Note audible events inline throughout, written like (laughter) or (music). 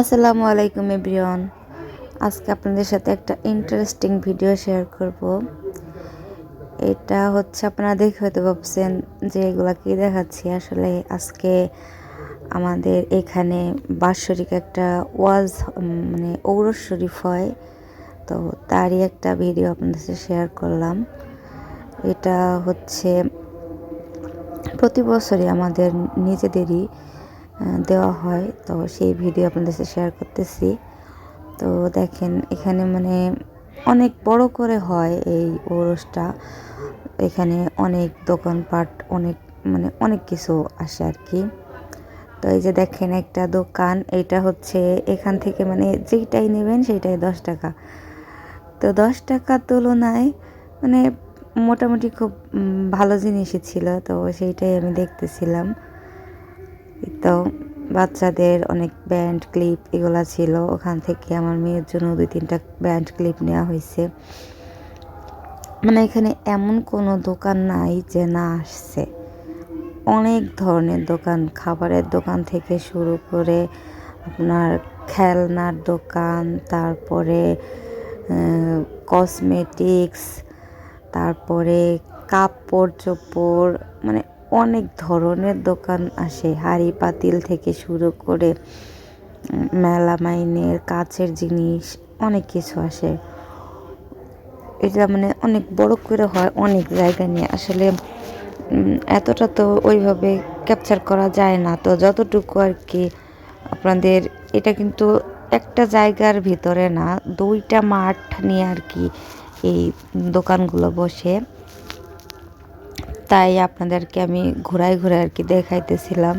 আসসালামু আলাইকুম এভরিওয়ান। আজকে আপনাদের সাথে একটা ইন্টারেস্টিং ভিডিও শেয়ার করব। এটা হচ্ছে আপনারা দেখে হয়তো ভাবছেন যে এগুলা কি দেখাচ্ছি। আসলে আজকে আমাদের এখানে বাৎসরিক একটা ওয়াজ মানে ঔরস শরীফ হয়। তো তারই একটা ভিডিও আপনাদের সাথে শেয়ার করলাম। এটা হচ্ছে প্রতি বছরই আমাদের নিজেদেরই দেওয়া হয়। তো সেই ভিডিও আপনাদের সাথে শেয়ার করতেছি। তো দেখেন, এখানে মানে অনেক বড় করে হয় এই ওরসটা। এখানে অনেক দোকানপাট, অনেক মানে অনেক কিছু আসে আর কি তো এই যে দেখেন একটা দোকান, এটা হচ্ছে এখান থেকে মানে যেইটাই নেবেন সেইটাই দশ টাকা। তো দশ টাকার তুলনায় মানে মোটামুটি খুব ভালো জিনিসই ছিল। তো সেইটাই আমি দেখতেছিলাম। তো বাচ্চাদের অনেক ব্যান্ড ক্লিপ এগুলা ছিল। ওখান থেকে আমার মেয়ের জন্য দুই তিনটা ব্যান্ড ক্লিপ নেওয়া হয়েছে। মানে এখানে এমন কোনো দোকান নাই যে না আসছে। অনেক ধরনের দোকান, খাবারের দোকান থেকে শুরু করে আপনার খেলনার দোকান, তারপরে কসমেটিক্স তারপরে কাপড় চোপড় মানে অনেক ধরনের দোকান আসে। হাঁড়ি পাতিল থেকে শুরু করে উম, মেলামাইনের কাচের জিনিস অনেক কিছু আসে। এটা মানে অনেক বড় করে হয় অনেক জায়গা নিয়ে। আসলে এতটা তো ওইভাবে ক্যাপচার করা যায় না। তো যতটুকু আর কি আপনাদের এটা কিন্তু একটা জায়গার ভিতরে না দুইটা মাঠ নিয়ে আর কি এই দোকানগুলো বসে। তাই আপনাদেরকে আমি ঘোরায় ঘুরায় আর কি দেখাইতেছিলাম।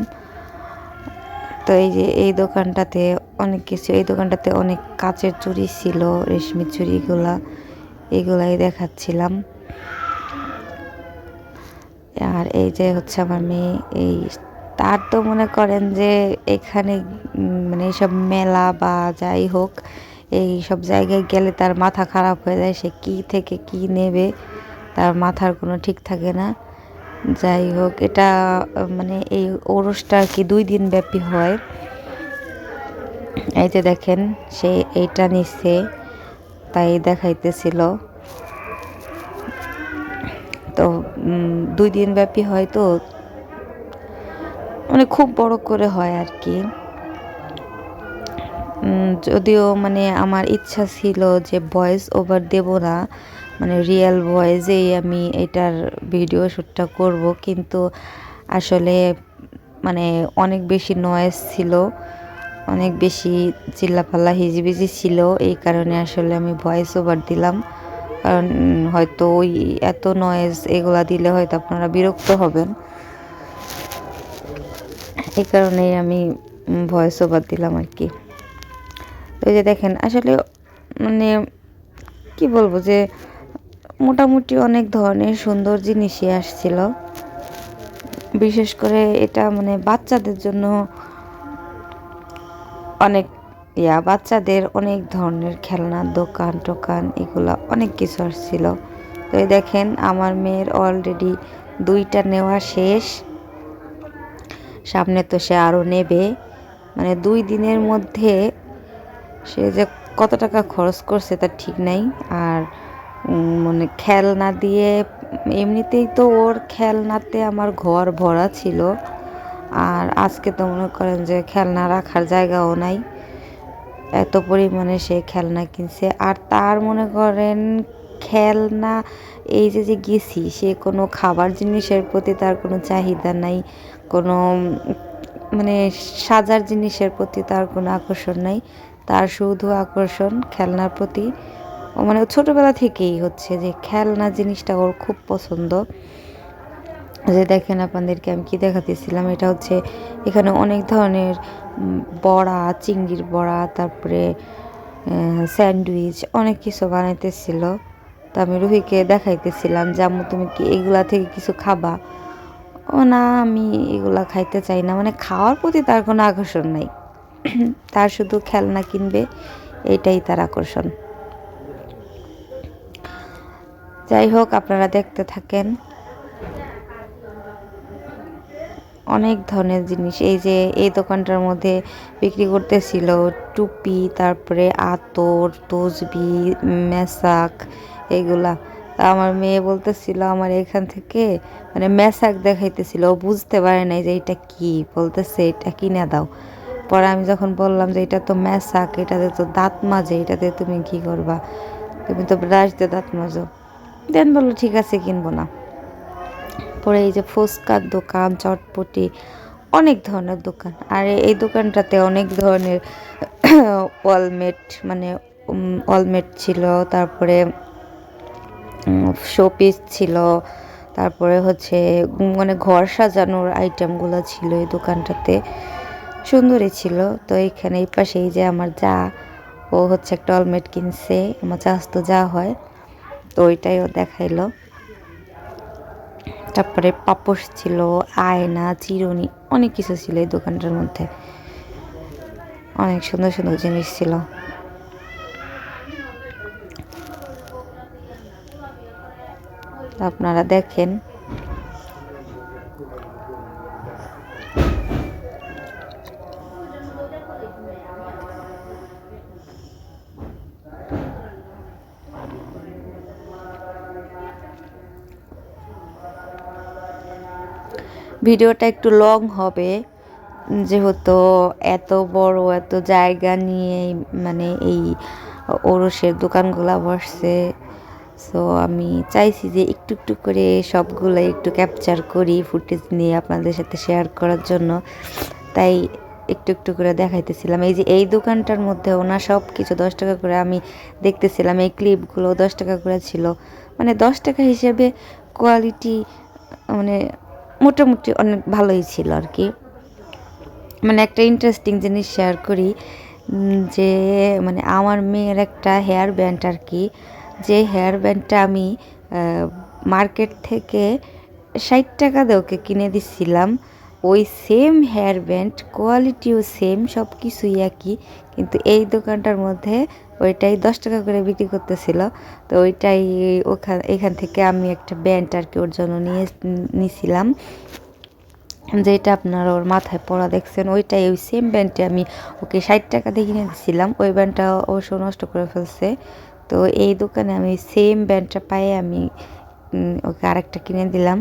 তো এই যে এই দোকানটাতে অনেক কিছু, এই দোকানটাতে অনেক কাচের চুড়ি ছিল, রেশমি চুড়িগুলা, এগুলাই দেখাচ্ছিলাম। আর এই যে হচ্ছে আমার মেয়ে, এই তার তো মনে করেন যে এখানে মানে এইসব মেলা বা যাই হোক, এই সব জায়গায় গেলে তার মাথা খারাপ হয়ে যায়, সে কি থেকে কি নেবে, তার মাথার কোনো ঠিক থাকে না। যাই হোক, এটা মানে এই ওরসটা আর কি দুই দিন ব্যাপী হয়। এই যে দেখেন, সে এইটা নিচ্ছে তাই দেখাইতেছিল। তো দুই দিন ব্যাপী হয় তো মানে খুব বড় করে হয় আর কি। যদিও মানে আমার ইচ্ছা ছিল যে ভয়েস ওভার দেব না মানে রিয়েল ভয়েসেই আমি এটার ভিডিও শ্যুটটা করব। কিন্তু আসলে মানে অনেক বেশি নয়েজ ছিল, অনেক বেশি চিল্লাপাল্লা হিজিবিজি ছিল। এই কারণে আসলে আমি ভয়েস ওভার দিলাম। কারণ হয়তো ওই এত নয়েজ এগুলা দিলে হয়তো আপনারা বিরক্ত হবেন। এই কারণেই আমি ভয়েস ওভার দিলাম আর কি। তো যে দেখেন, আসলে মানে কি বলব যে মোটামুটি অনেক ধরনের সুন্দর জিনিসই আসছিল। বিশেষ করে এটা মানে বাচ্চাদের জন্য অনেক, ইয়া, বাচ্চাদের অনেক ধরনের খেলনার দোকান টোকান, এগুলো অনেক কিছু আসছিল। তো দেখেন, আমার মেয়ের অলরেডি দুইটা নেওয়া শেষ। সামনে তো সে আরও নেবে। মানে দুই দিনের মধ্যে সে যে কত টাকা খরচ করছে তার ঠিক নাই। আর মানে খেলনা দিয়ে, এমনিতেই তো ওর খেলনাতে আমার ঘর ভরা ছিল। আর আজকে তো মনে করেন যে খেলনা রাখার জায়গাও নাই। এত পরিমাণে সে খেলনা কিনছে। আর তার মনে করেন খেলনা, এই যে যে গেছি, সে কোনো খাবার জিনিসের প্রতি তার কোনো চাহিদা নাই, কোনো মানে সাজার জিনিসের প্রতি তার কোনো আকর্ষণ নাই। তার শুধু আকর্ষণ খেলনার প্রতি। মানে ছোটবেলা থেকেই হচ্ছে যে খেলনা জিনিসটা ওর খুব পছন্দ। যে দেখেন আপনাদেরকে আমি কি দেখাতেছিলাম, এটা হচ্ছে এখানে অনেক ধরনের বড়া, চিংড়ির বড়া, তারপরে স্যান্ডউইচ অনেক কিছু বানাইতেছিল। তো আমি রুহিকে দেখাইতেছিলাম যে আম্মু তুমি কি এগুলা থেকে কিছু খাবা? ও, না, আমি এগুলা খাইতে চাই না। মানে খাওয়ার প্রতি তার কোনো আকর্ষণ নাই। (clears throat) তার শুধু খেলনা কিনবে, এটাই তার আকর্ষণ। যাই হোক, আপনারা দেখতে থাকেন। অনেক ধরনের জিনিস। এই যে, এই দোকানটার মধ্যে বিক্রি করতেছিল টুপি, তারপরে আতর, তসবি, মেসাক এগুলা। আমার মেয়ে বলতেছিল, আমার এখান থেকে মানে মেসাক দেখাইতেছিল। ও বুঝতে পারে নাই যে এটা কি। বলতেছে, এটা কিনে দাও। পরে আমি যখন বললাম যে, এটা তো মেসাক, এটাতে তো দাঁত মাজে, এটাতে তুমি কি করবা? তুমি তো ব্রাশ দিয়ে দাঁত মাজো। দেন বলল, ঠিক আছে, কিনবো না। পরে এই যে ফুচকার দোকান, চটপটি, অনেক ধরনের দোকান। আর এই দোকানটাতে অনেক ধরনের (coughs) ওয়ালমেট মানে ওয়ালমেট ছিল, তারপরে শোপিস ছিল, তারপরে হচ্ছে মানে ঘর সাজানোর আইটেমগুলো ছিল এই দোকানটাতে। সুন্দরই ছিল। তো এইখানে এই পাশেই যে আমার যা, ও হচ্ছে একটা অলমেট কিনছে, আমার চাষ তো যা হয়। তো ওইটাইও দেখাইলো। তারপরে পাপস ছিল, আয়না, চিরুনি, অনেক কিছু ছিল এই দোকানটার মধ্যে। অনেক সুন্দর সুন্দর জিনিস ছিল। আপনারা দেখেন ভিডিওটা একটু লং হবে। যেহেতু এত বড় এত জায়গা নিয়ে মানে এই ওরসের দোকানগুলা বসছে সো আমি চাইছি যে একটু একটু করে সবগুলো একটু ক্যাপচার করি ফুটেজ নিয়ে আপনাদের সাথে শেয়ার করার জন্য। তাই একটু একটু করে দেখাইতেছিলাম। এই যে এই দোকানটার মধ্যে ওনার সব কিছু দশ টাকা করে আমি দেখতেছিলাম, এই ক্লিপগুলো দশ টাকা করে ছিল। মানে দশ টাকা হিসেবে কোয়ালিটি মানে মোটামুটি অনেক ভালোই ছিল আর কি। মানে একটা ইন্টারেস্টিং জিনিস শেয়ার করি যে মানে আমার মেয়ের একটা হেয়ার ব্যান্ড আর কি। যে হেয়ার ব্যান্ডটা আমি মার্কেট থেকে ষাট টাকা দিয়ে ওকে কিনে দিচ্ছিলাম ওই সেম হেয়ার ব্যান্ড কোয়ালিটিও সেম সব কিছুই একই। কিন্তু এই দোকানটার মধ্যে ওইটাই দশ টাকা করে বিক্রি করতেছিল। তো ওইটাই ওখান এখান থেকে আমি একটা ব্যান্ড আর কি ওর জন্য নিয়ে নিয়েছিলাম যেটা আপনার ওর মাথায় পড়া দেখছেন, ওইটাই ওই সেম ব্যান্ডটি আমি ওকে ষাট টাকা দিয়ে কিনে দিয়েছিলাম ওই ব্যান্ডটা অবশ্য নষ্ট করে ফেলছে। তো এই দোকানে আমি সেম ব্যান্ডটা পায়ে আমি ওকে আরেকটা কিনে দিলাম।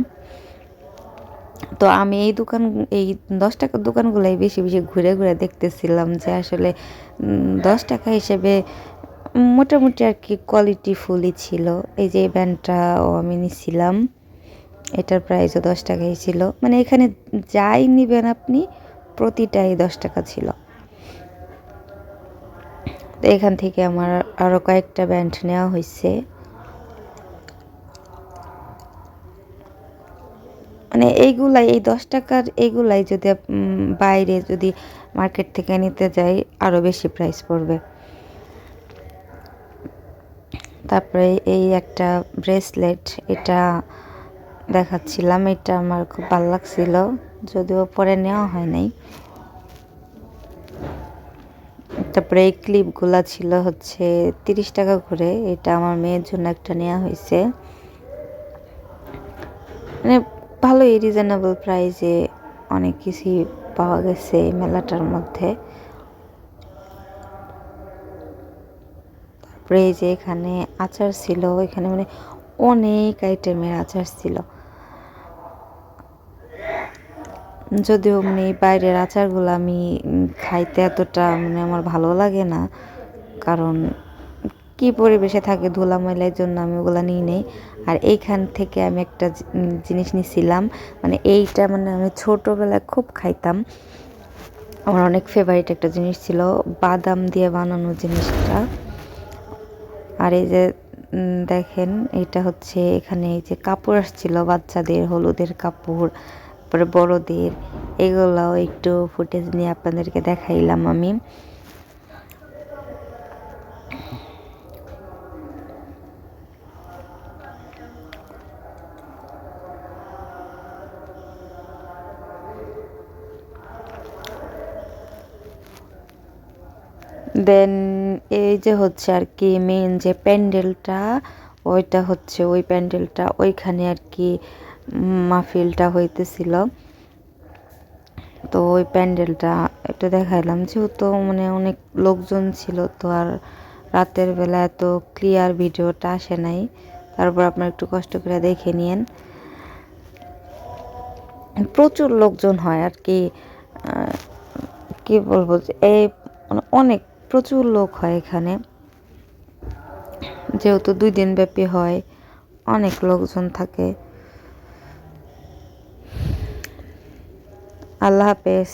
তো আমি এই দোকান, এই দশ টাকার দোকানগুলোই বেশি বেশি ঘুরে ঘুরে দেখতেছিলাম যে আসলে দশ টাকা হিসেবে মোটামুটি আর কি কোয়ালিটি ফুলই ছিল। এই যে ব্যান্ডটাও আমি নিছিলাম, এটার প্রাইসও দশ টাকাই ছিল। মানে এখানে যাই নেবেন আপনি, প্রতিটাই দশ টাকা ছিল। তো এখান থেকে আমার আরও কয়েকটা ব্যান্ড নেওয়া হয়েছে মানে এইগুলাই, এই দশ টাকার এইগুলাই যদি বাইরে যদি মার্কেট থেকে নিতে যাই আরও বেশি প্রাইস পড়বে। তারপরে এই একটা ব্রেসলেট এটা দেখাচ্ছিলাম, এটা আমার খুব ভালো লাগছিল, যদিও পরে নেওয়া হয় নাই। তারপরে এই ক্লিপগুলা ছিল হচ্ছে তিরিশ টাকা করে, এটা আমার মেয়ের জন্য একটা নেওয়া হয়েছে। মানে ভালোই রিজনেবল প্রাইসে অনেক কিছুই পাওয়া গেছে এই মেলাটার মধ্যে। তারপরে এই যে এখানে আচার ছিল, এখানে মানে অনেক আইটেমের আচার ছিল। যদিও মানে এই বাইরের আচারগুলো আমি খাইতে এতটা মানে আমার ভালো লাগে না, কারণ কি পরিবেশে থাকে ধুলা ময়লার জন্য আমি ওগুলো নিই নেই। আর এইখান থেকে আমি একটা জিনিস নিছিলাম মানে এইটা মানে আমি ছোটোবেলায় খুব খাইতাম। আমার অনেক ফেভারিট একটা জিনিস ছিল বাদাম দিয়ে বানানো জিনিসটা। আর এই যে দেখেন এটা হচ্ছে এখানে এই যে কাপড় আসছিল বাচ্চাদের, হলুদের কাপড়, তারপরে বড়দের, এগুলাও একটু ফুটেজ নিয়ে আপনাদেরকে দেখাইলাম আমি। দেন এই যে হচ্ছে আর কি মেন যে প্যান্ডেলটা, ওইটা হচ্ছে ওই প্যান্ডেলটা, ওইখানে আর কি মাহফিলটা হইতেছিল। তো ওই প্যান্ডেলটা একটু দেখাইলাম, যেহেতু মানে অনেক লোকজন ছিল, তো আর রাতের বেলা এত ক্লিয়ার ভিডিওটা আসে নাই। তারপর আপনার একটু কষ্ট করে দেখে নিয়েন। প্রচুর লোকজন হয় আর কি কি বলব এই মানে অনেক প্রচুর লোক হয় এখানে। যেহেতু দুই দিন ব্যাপী হয় অনেক লোকজন থাকে। আল্লাহ হাফেজ।